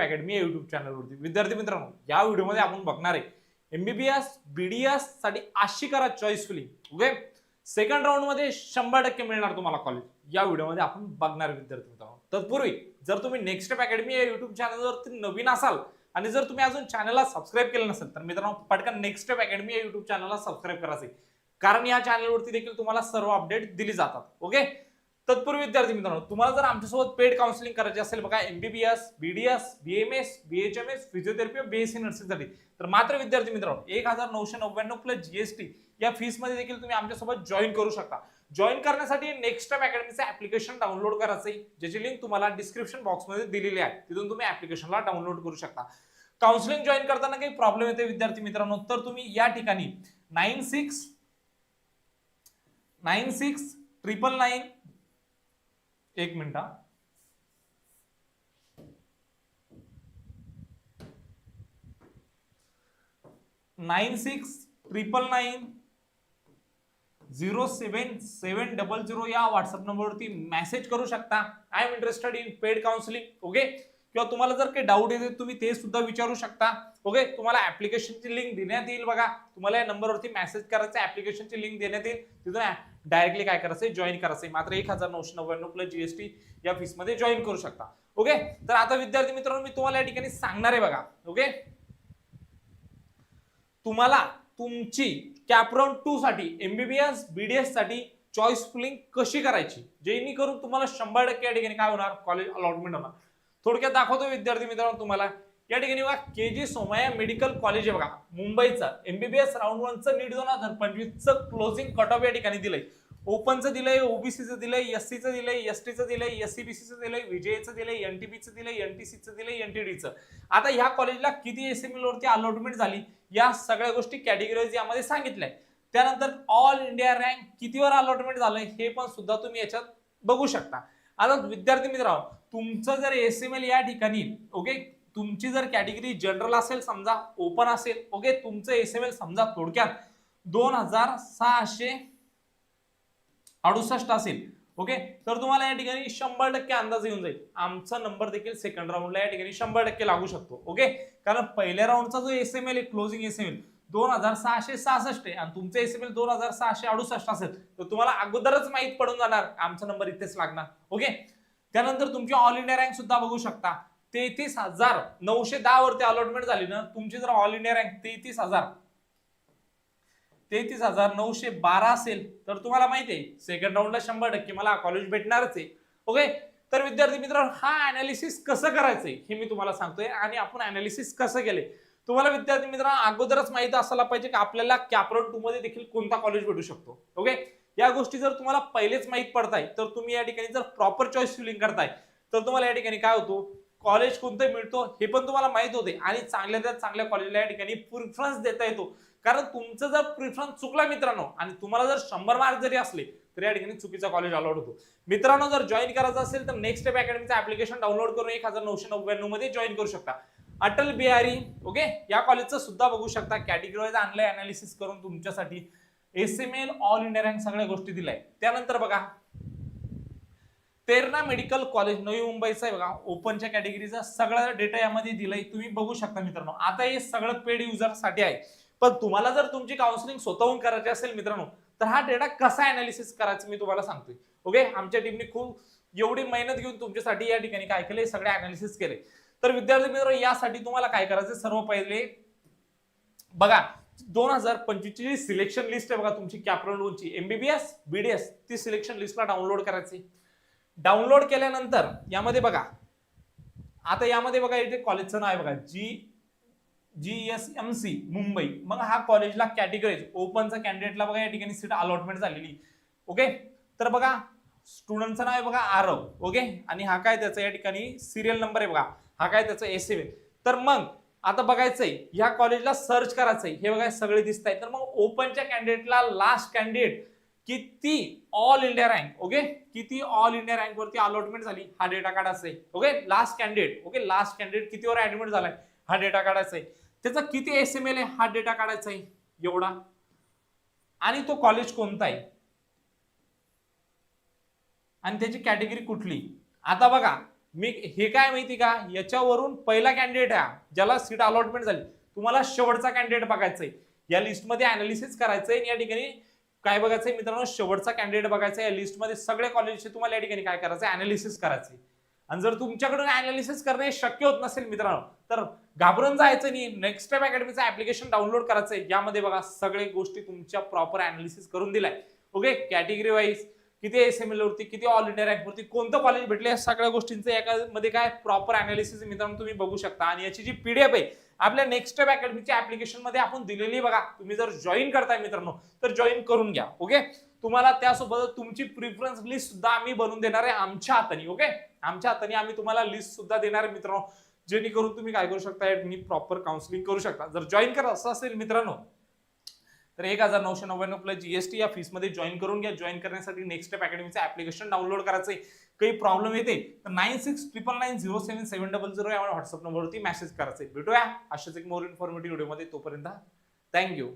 Academy या YouTube चॅनलवरती विद्यार्थी मित्रांनो या व्हिडिओमध्ये आपण बघणार आहे. एमबीबीएस बीडीएससाठी आशी करा चॉईसफुली ओके सेकंड राऊंडमध्ये शंभर टक्के मिळणार तुम्हाला कॉलेज या व्हिडिओमध्ये आपण बघणार विद्यार्थी मित्रांनो. तत्पूर्वी जर तुम्ही नेक्स्ट स्टेप अकॅडमी या युट्यूब चॅनलवरती नवीन असाल आणि जर तुम्ही अजून चॅनलला सबस्क्राईब केलं नसेल तर मित्रांनो पटकन नेक्स्ट स्टेप अकॅडमी या युट्यूब चॅनलला सबस्क्राईब करायचे कारण या चॅनलवरती देखील तुम्हाला सर्व अपडेट दिली जातात. ओके तत्पूर्वी विद्यार्थी मित्रांनो तुम्हाला जर आमच्यासोबत पेड काउन्सिलिंग करायची असेल बघा MBBS BDS BMS BHMS physiotherapy BSc नर्सिंगसाठी तर मात्र विद्यार्थी मित्रांनो एक हजार नऊशे नव्याण्णव प्लस जीएसटी या फीसमध्ये देखील तुम्ही आमच्यासोबत जॉईन करू शकता. जॉईन करण्यासाठी नेक्स्ट टाइम अकॅडमीचं ऍप्लिकेशन डाउनलोड करायचं आहे ज्याची लिंक तुम्हाला डिस्क्रिप्शन बॉक्समध्ये दिलेली आहे. तिथून तुम्ही ऍप्लिकेशनला डाउनलोड करू शकता. काउन्सिलिंग जॉईन करताना काही प्रॉब्लेम येते विद्यार्थी मित्रांनो तर तुम्ही या ठिकाणी nine six nine six triple nine एक मिनिट हा. Nine six triple nine zero seven seven double zero या व्हॉट्सअप नंबरवरती मेसेज करू शकता I am interested in paid counselling okay किंवा तुम्हाला जर काही डाऊट येते तुम्ही ते सुद्धा विचारू शकता. ओके तुम्हाला ऍप्लिकेशनची लिंक देण्यात येईल बघा. तुम्हाला या नंबरवरती मेसेज करायचं ऍप्लिकेशनची लिंक देण्यात येईल. तिथून डायरेक्टली काय करायचं जॉईन करायचं मात्र एक हजार नऊशे नव्याण्णव प्लस जीएसटी या फीसमध्ये जॉईन करू शकता. ओके तर आता विद्यार्थी मित्रांनो मी तुम्हाला या ठिकाणी सांगणार आहे बघा. ओके तुम्हाला तुमची कॅपराउंड टू साठी एमबीबीएस बीडीएससाठी चॉईस फिलिंग कशी करायची? जेणेकरून तुम्हाला शंभर टक्के या ठिकाणी काय होणार? कॉलेज अलॉटमेंट होणार. थोडक्यात दाखवतो विद्यार्थी मित्रांनो तुम्हाला. या ठिकाणी बघा K J Somaiya medical college आहे बघा. मुंबईचं एमबीबीएस राऊंड वनचं नीट दोन हजार पंचवीसचं क्लोजिंग कट ऑफ या ठिकाणी दिलंय. ओपनचं दिलंय ओबीसीचं दिलंय एससीचं दिलंय एसटीचं दिलंय एससीबीसीचं दिलंय विजयचं दिलंय एनटीपीचं दिलंय एनटीसीचं दिलंय एनटीडीचं आता ह्या कॉलेजला किती एसएमएलवरती अलॉटमेंट झाली या सगळ्या गोष्टी कॅटेगरीज यामध्ये सांगितल्या. त्यानंतर ऑल इंडिया रँक कितीवर अलॉटमेंट झालंय हे पण सुद्धा तुम्ही याच्यात बघू शकता. आता विद्यार्थी मित्र तुमचं जर एस एम एल या ठिकाणी ओके तुमची जर कॅटेगरी जनरल असेल समजा ओपन असेल ओके तुमचं एस एम एल समजा थोडक्यात दोन हजार सहाशे अडुसष्ट असेल ओके तर तुम्हाला या ठिकाणी शंभर टक्के अंदाज येऊन जाईल. आमचा नंबर देखील सेकंड राऊंडला या ठिकाणी शंभर टक्के लागू शकतो ओके कारण पहिल्या राऊंडचा जो एस एम एल आहे क्लोजिंग एस एम एल दोन हजार सहाशे सहासष्ट आहे. आणि तुमचं एस एम एल दोन हजार सहाशे अडुसष्ट असेल. तर तुम्हाला अगोदरच माहीत पडून जाणार. आमचा नंबर इथेच लागणार. ओके त्यानंतर तुमची ऑल इंडिया रँक सुद्धा बघू शकता. तेहतीस हजार नऊशे दहा वरती अलॉटमेंट झाली ना तुमची जर ऑल इंडिया रँक तेहतीस हजार तेहतीस हजार नऊशे बारा असेल तर तुम्हाला माहिती आहे सेकंड राऊंडला शंभर टक्के मला कॉलेज भेटणारच आहे. ओके तर विद्यार्थी मित्रांनो हा अनालिसिस कसं करायचंय हे मी तुम्हाला सांगतोय. आणि आपण अनालिसिस कसं केले तुम्हाला विद्यार्थी मित्रांनो अगोदरच माहीत असायला पाहिजे की आपल्याला कॅपरॉन टू मध्ये देखील कोणता कॉलेज भेटू शकतो. ओके या गोष्टी जर तुम्हाला पहिलेच माहीत पडताय तर तुम्ही या ठिकाणी जर प्रॉपर चॉईस फिलिंग करताय तर तुम्हाला या ठिकाणी काय होतो? कॉलेज कोणतं मिळतो हे पण तुम्हाला माहीत होते. आणि चांगल्या चांगल्या कॉलेजला या ठिकाणी प्रिफरन्स देता येतो. कारण तुमचं जर प्रिफरन्स चुकला मित्रांनो आणि तुम्हाला जर शंभर मार्क जरी असले तर या ठिकाणी चुकीचा कॉलेज अलॉट होतो. मित्रांनो जर जॉईन करायचं असेल तर नेक्स्ट स्टेप अकॅडमीचं ऍप्लिकेशन डाउनलोड करून एक हजार नऊशे नव्याण्णवमध्ये जॉईन करू शकता. अटल बिहारी ओके या कॉलेजचं सुद्धा बघू शकता. कॅटेगरीवाईज आणलंय अनालिसिस करून तुमच्यासाठी. S M L all India rank सगळ्या गोष्टी दिल्या त्यानंतर बघा. तेरणा मेडिकल कॉलेज नवी मुंबईचा आहे बघा. ओपनच्या कॅटेगरीचा सगळा डेटा यामध्ये दिलाय. तुम्ही बघू शकता मित्रांनो. आता हे सगळं पेड युजरसाठी आहे. पण तुम्हाला जर तुमची काउन्सिलिंग स्वतःहून करायची असेल मित्रांनो तर हा डेटा कसा अनालिसिस करायचं मी तुम्हाला सांगतोय. ओके आमच्या टीमने खूप एवढी मेहनत घेऊन तुमच्यासाठी या ठिकाणी काय केले सगळे अनालिसिस केले तर विद्यार्थी मित्र यासाठी तुम्हाला काय करायचं सर्व पहिले बघा दोन हजार पंचवीसची सिलेक्शन लिस्ट आहे बघा तुमची कॅपराउंडची एमबीबीएस बीडीएस ती सिलेक्शन लिस्टला डाउनलोड करायची. डाउनलोड केल्यानंतर यामध्ये बघा आता यामध्ये बघा इथे कॉलेजचं नाव आहे बघा G G S M C Mumbai. मग हा कॉलेजला कॅटेगरीज ओपनचा कॅन्डिडेटला बघा या ठिकाणी सीट अलॉटमेंट झालेली. ओके तर बघा स्टुडंटचं नाव आहे बघा आरव. ओके आणि हा काय त्याचा? या ठिकाणी सिरियल नंबर आहे बघा. हा काय त्याचा एस एम तर मग आता बघायचंय ह्या कॉलेजला सर्च करायचंय. हे बघा सगळे दिसत आहे तर मग ओपनच्या कॅन्डिडेटला लास्ट कॅन्डिडेट किती ऑल इंडिया रँक ओके किती ऑल इंडिया रँक वरती अलॉटमेंट झाली हा डेटा काढायचा आहे okay last candidate okay last candidate कितीवर admit झालाय हा डेटा काढायचा आहे त्याचा किती एस एम एल आहे हा डेटा काढायचा आहे एवढा. आणि तो कॉलेज कोणता आहे? आणि त्याची कॅटेगरी कुठली? आता बघा मी हे काय माहिती का? याच्यावरून पहिला कॅन्डिडेट आहे ज्याला सीट अलॉटमेंट झाली. तुम्हाला शेवटचा कॅन्डिडेट बघायचा आहे या लिस्टमध्ये अनालिसिस करायचं आणि या ठिकाणी काय बघायचंय मित्रांनो? शेवटचा कॅन्डिडेट बघायचा या लिस्टमध्ये सगळे कॉलेजचे तुम्हाला या ठिकाणी काय करायचं अनालिसिस आहे आणि जर तुमच्याकडून अनालिसिस करणे शक्य होत नसेल मित्रांनो तर घाबरून जायचं नाही. नेक्स्ट टाइम अकॅडमीचं ऍप्लिकेशन डाउनलोड करायचं आहे यामध्ये बघा सगळे गोष्टी तुमच्या प्रॉपर अनालिसिस करून दिलाय. ओके कॅटेगरी वाईज किती एस एम एल वरती किती ऑल इंडिया रँक वरती कोणतं कॉलेज भेटले या सगळ्या गोष्टींचं यामध्ये काय प्रॉपर अनालिसिस मित्रांनो तुम्ही बघू शकता. आणि याची जी पीडीएफ आहे आपल्या नेक्स्ट स्टेप अकॅडमीच्या ऍप्लिकेशनमध्ये आपण दिलेली बघा. तुम्ही जर जॉईन करताय मित्रांनो तर जॉईन करून घ्या ओके तुम्हाला त्यासोबत तुमची प्रिफरन्स लिस्ट सुद्धा आम्ही बनवून देणार आहे आमच्या हाताने ओके आमच्या हाताने आम्ही तुम्हाला लिस्ट सुद्धा देणार आहे मित्रांनो. जेणेकरून तुम्ही काय करू शकता प्रॉपर काउन्सिलिंग करू शकता. जर जॉईन करा असं असेल मित्रांनो तर एक हजार नऊशे नव्याण्णव प्लस जीएसटी या फीसमध्ये जॉईन करून घ्या. जॉईन करण्यासाठी नेक्स्ट स्टेप अकॅडमीचं ऍप्लिकेशन डाउनलोड करायचंय. काही प्रॉब्लेम येते तर nine six triple nine zero seven seven double zero या व्हॉट्सअप नंबरवरती मेसेज आहे भेटूया. अशाच एक मोर इन्फॉर्मेटिव्ह व्हिडिओमध्ये तोपर्यंत थँक्यू